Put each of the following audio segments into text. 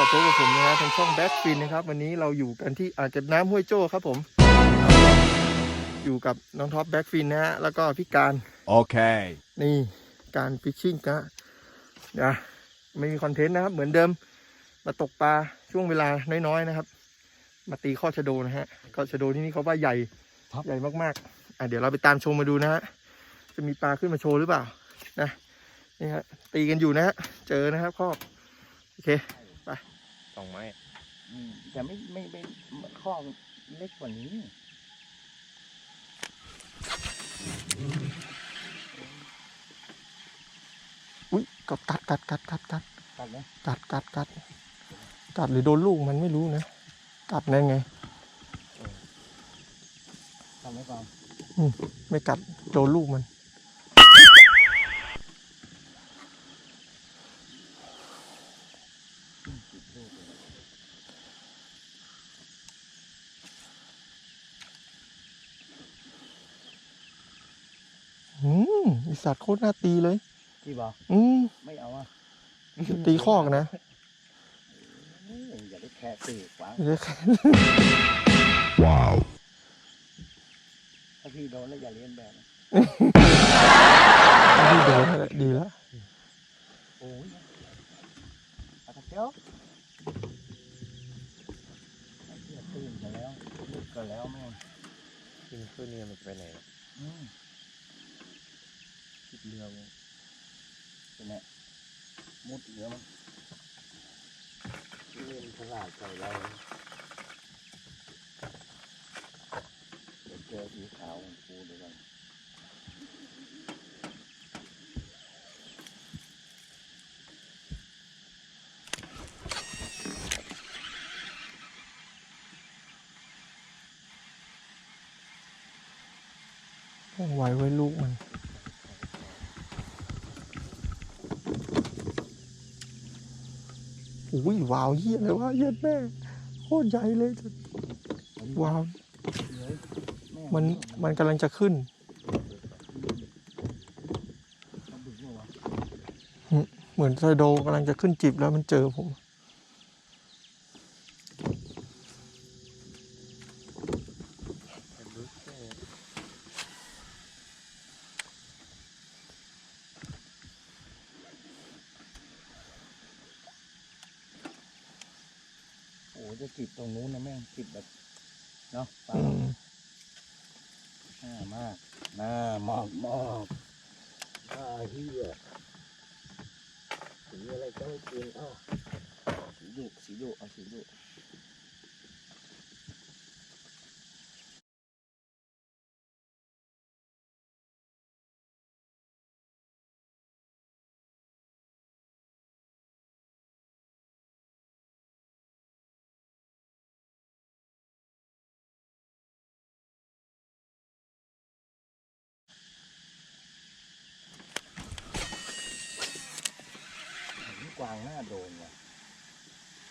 พบกับผมนะฮะทางช่องแบ็คฟินนะครับ วันนี้เราอยู่กันที่อ่างเก็บน้ำห้วยโจ้ครับผม อยู่กับน้องท็อปแบ็คฟินนะฮะแล้วก็พี่การ Okay. นี่การฟิชชิ่งนะนะไม่มีคอนเทนต์นะครับ เหมือนเดิมมาตกปลาช่วงเวลาน้อยๆนะครับ มาตีข้อชะโดนะฮะข้อชะโดที่นี่เขาว่าใหญ่ครับใหญ่มากๆอะเดี๋ยวเราไปตามชมมาดูนะฮะจะมีปลาขึ้นมาโชว์หรือเปล่านะนี่ฮะตีกันอยู่นะฮะเจอนะครับข้อโอเค สองไม้อืมแต่ไม่ไม่ไม่ข้อเล็กกว่านี้อุ้ยกัดกัดกัดกัดกัดกัดตัดไหมกัดกัดกัดกัดหรือโดนลูกมันไม่รู้นะกัดนั่นไงตัดไหมก่อนไม่กัดโดนลูกมันอืมไอสัตว์โคตรน่าตีเลย ที่บอกอืมไม่เอาอะตีคอกนะเอ้ยอย่าได้แค่ตีขวางเดี๋ยว Wow. ถ้าพี่โดนแล้วอย่าเลียนแบบนะดีโดนนั่นแหละดีแล้วโอ้ยเอาตะเกียบไอ้เหี้ยตื่นกันแล้วลุกกันแล้วแม่งขึ้นขึ้นเนี่ยมันจะไปไหนอืม คิดเรือมึงเป็นไงมุดเรือมั้งเล่นฉลาดใส่เราเดี๋ยวเจอสีขาวของกูเดี๋ยวกันต้องไว้ไว้ลูกมัน อุ้ยวาวเยี่ยเลยวะเยี่ยแม่โคตรใหญ่เลยว้าวมันมันกำลังจะขึ้นเหมือนไซโดกำลังจะขึ้นจิบแล้วมันเจอผม จะจิบตรงนู้นนะแม่งจิบแบบเนาะปลาอืมหน้ามากหน้ามากมากหน้าเฮียสีอะไรก็ไม่กินเอ้าสีดุสีดุเอาสีดุางหน้าโดนว่ะ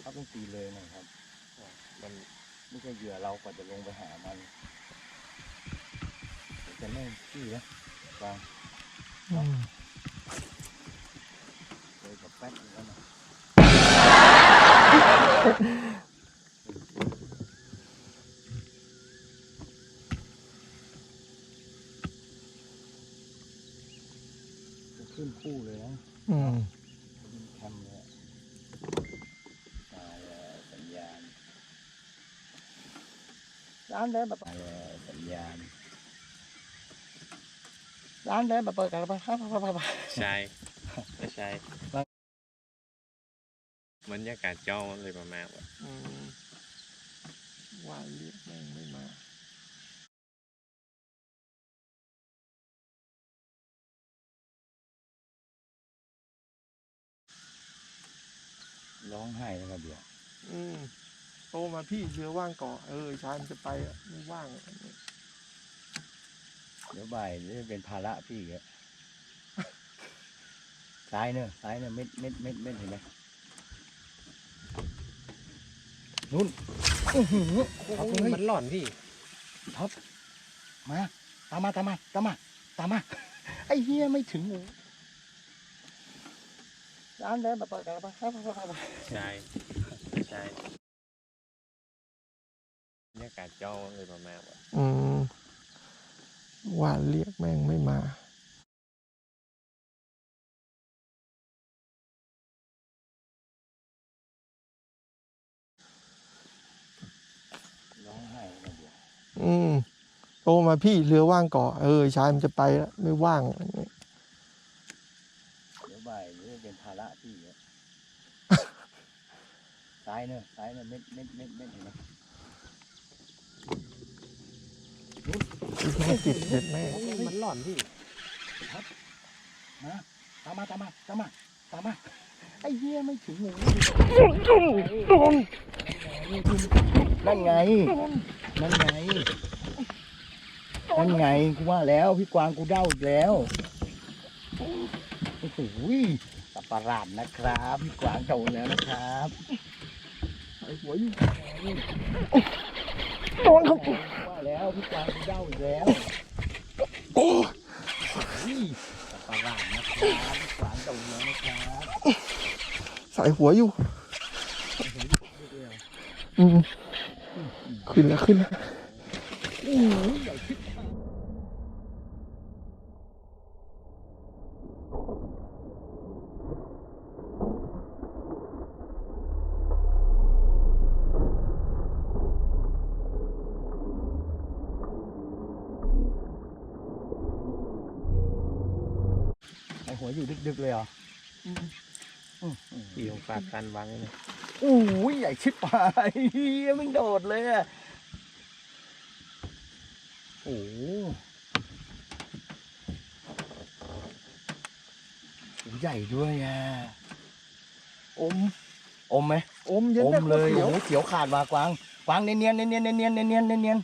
เขาต้องตีเลยนะครับ มันไม่ใช่เหยื่อเรากว่าจะลงไปหามันจะแม่ขี้นะวางเลยกับแป๊กอยู่แล้วนะขึ้นคู่เลยนะ อืม ยิงแคมเลยอะมาแล้วสัญญาณ ร้านเดินแบบมาแล้วสัญญาณร้านเดินแบบเปิดกันไปครับครับครับใช่ไม่ใช่บรรยากาศเจ้าเลยประมาณว่าอืมว่าเรียกแม่งไม่มาร้องไห้แล้วก็เดี๋ยวอืม โตมาพี่เรือว่างก่อนเออชายมันจะไปอะไม่ว่างอะเดี๋ยวบ่ายจะเป็นภาระพี่อีกอะซ้ายเนอะซ้ายเนอะเม็ดเม็ดเม็ดเม็ดเห็นไหมนู่นอื้อหือโอ้ยมันหล่อนพี่ ท็อปมา ตามมาตามมาตามมาตามมา ไอ้เฮียไม่ถึงเลยร้านเดินมาเปิดกันไปไปไปไปไปใช่ ใช่ บรรยากาศเจ้าเลยประมาณว่าอืมว่าเรียกแม่งไม่มา ร้องไห้นะเดี๋ยวอืมโตมาพี่เรือว่างก่อเออชายมันจะไปแล้วไม่ว่างอะไรเงี้ยเดี๋ยวบ่ายเดี๋ยวเป็นภาระพี่อะ ซ้ายเนอะซ้ายเนอะเม็ดเม็ดเม็ดเม็ดเห็นไหม ไม่ติดเด็ดแม่มันหล่อนพี่มาตามมาตามมาตามมาตามมาไอ้เหี้ยไม่ถึงหมูโดนนั่นไง นั่นไง นั่นไง กูว่าแล้วพี่กวางกูเด้าอีกแล้วโอ้โหสับประหลาดนะครับ พี่กวางโตแล้วนะครับไอ้หัวอยู่ โดนเขาว่าแล้วพี่กวางเด้าอีกแล้วโอ้ยประหลาดนะครับพี่กวางโตแล้วนะครับใส่หัวอยู่อืมขึ้นแล้วขึ้นแล้ว โอ้โหใหญ่ชิบหายไอหัวอยู่ดึกๆเลยเหรออืมอืม พี่ของฝากกันวางไว้เลยโอ้ยใหญ่ชิบหายเฮียมันโดดเลยอะโอ้โหใหญ่ด้วยอะอม อมไหมอมเย็นอได้มโคเลตรยเสียวโอ้โหเสียวขาดว่ากวางกวางเนียนเนียนเนียนเนียนเนียนเนียนเนียนเนียน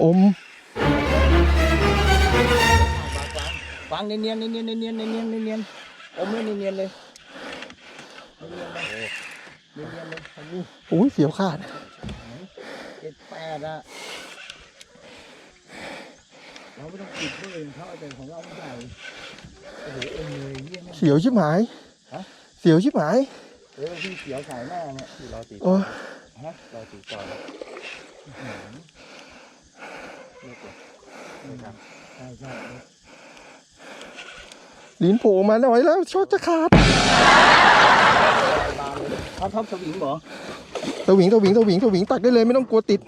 อมวางเนียนเนียนเนียนเนียนเนียนเเนียนอมเนียนเนียนเลยเนียนเลยโอ้ยเสียวขาดเจ็ดแปดอะเราไม่ต้องปิดเพื่เขาแของเราใสียเสียวชิบหายเสียวชิบหายเออพี่เสียวขายหน้เนี่ยที่เราติด ฮะรอตีต่อแล้วเลิกเลยนะครับใช่ใช่ลิ้นโผล่มาหน่อยแล้วโชดจะขาดบานเลยท็อปท็อปสวิงเหรอตะหวิงตะหวิงตะหวิงตะหวิงตักได้เลยไม่ต้องกลัวติด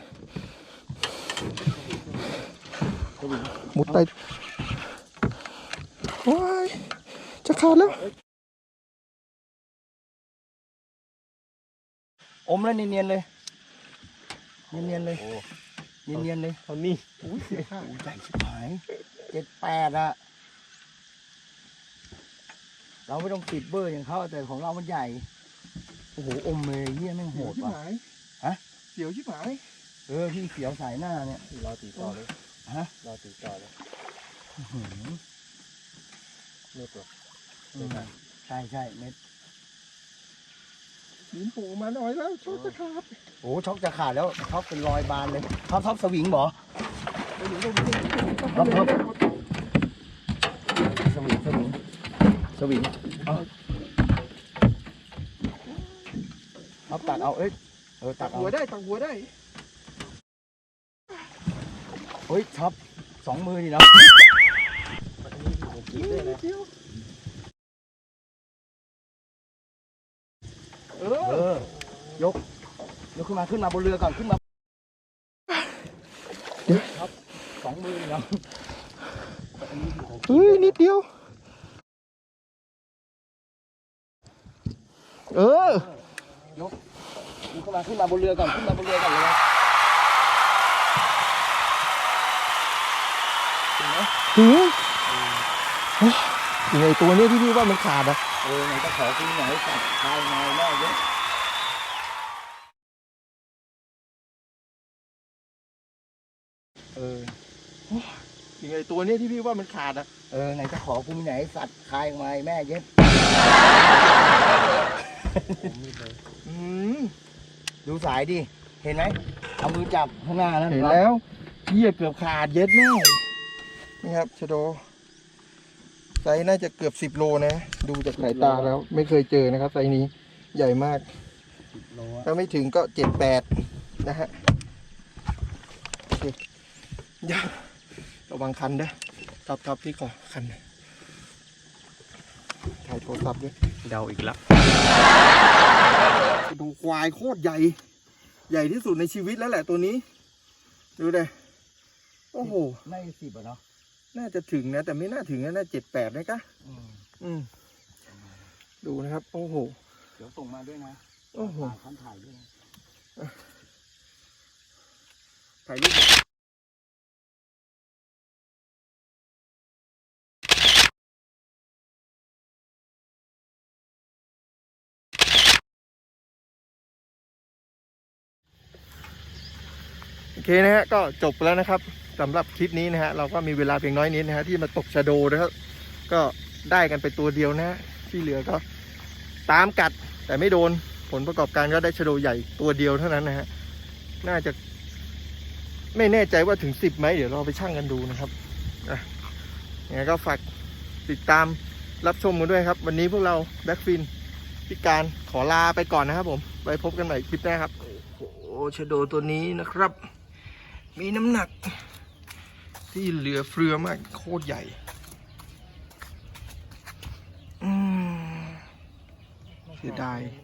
สวิงหมุดไตว้ายจะขาดแล้ว อมแล้วเนียนๆเลย เนียนๆเลย เนียนๆเลยเท่านี้อุ้ยเสียวขาดโอ้ใหญ่ชิบหายเจ็ดแปดอะเราไม่ต้องปิดเบอร์อย่างเขาแต่ของเรามันใหญ่ โอ้โห อมเลยเยี่ยแม่งโหดว่ะ ฮะ เสียวชิบหาย เออพี่เขียวสายหน้าเนี่ย รอตีต่อเลย ฮะ รอตีต่อเลยอื้อหือเลิกหรอใช่ใช่เม็ด ลิ้นโผล่มาหน่อยแล้วโชดจะขาดโอ้ช็อกจะขาดแล้วช็อกเป็นรอยบานเลยท็อปท็อปสวิงบอตะหวิงตะหวิงครับครับสวิงสวิงสวิงเอาเอาตัดเอาเอ้ยเออตัตัดกเอาหัวได้ตักหัวได้เฮ้ยท็อปสองมือนี่เนาะ เดียวเอเอออยก ยกขึ้นมาขึ้นมาบนเรือก่อนขึ้นมาเดี๋ยวครับสองมือนี่เนาะเฮ้ยนิดเดียว เออยกขึ้นมาขึ้นมาบนเรือก่อนขึ้นมาบนเรือก่อนเลยนะเห็นไหมถึงโอ้ยยังไงตัวเนี้ยที่พี่ว่ามันขาดอะ เออไหนจะขอคุณไหนสัตว์ทายไงแม่เยอะเออยังไงตัวเนี้ยที่พี่ว่ามันขาดอะเออไหนจะขอคุณไหนสัตว์ทายไงแม่เย็ดผมมีเลยอืมดูสายดิ เห็นไหมเอามือจับข้างหน้าแล้วเห็นแล้วเหี้ยเกือบขาดเย็ดแน่นี่ครับชะโด ไซส์น่าจะเกือบสิบโลนะ ดูจากสายตาแล้ว ไม่เคยเจอนะครับไซส์นี้ใหญ่มากโลอะถ้าไม่ถึงก็เจ็ดแปดนะฮะโอเคอย่าระวังคันด้วยทับทับที่คอคันถ่ายโทรศัพท์ด้วยเดาอีกแล้วดูควายโคตรใหญ่ ใหญ่ที่สุดในชีวิตแล้วแหละตัวนี้ ดูเลยโอ้โห ไม่สิบอะเนาะ น่าจะถึงนะ แต่ไม่น่าถึงนะน่าเจ็ดแปดนะกะอืมอืม ดูนะครับ โอ้โห เดี๋ยวส่งมาด้วยนะโอ้โหถ่ายคันถ่ายด้วยนะถ่ายรูปโอเคนะฮะก็จบไปแล้วนะครับ สำหรับคลิปนี้นะฮะเราก็มีเวลาเพียงน้อยนิดนะฮะที่มาตกชะโดนะครับก็ได้กันไปตัวเดียวนะฮะที่เหลือก็ตามกัดแต่ไม่โดนผลประกอบการก็ได้ชะโดใหญ่ตัวเดียวเท่านั้นนะฮะน่าจะ ไม่แน่ใจว่าถึงสิบไหมเดี๋ยวเราไปชั่งกันดูนะครับอะยังไงก็ฝากติดตามรับชมกันด้วยครับ วันนี้พวกเราแบ็กฟินพิการขอลาไปก่อนนะครับผมไว้พบกันใหม่คลิปหน้าครับ โอ้โหชะโดตัวนี้นะครับ มีน้ำหนัก ที่เหลือเฟือมากโคตรใหญ่อืมเสียดายมัน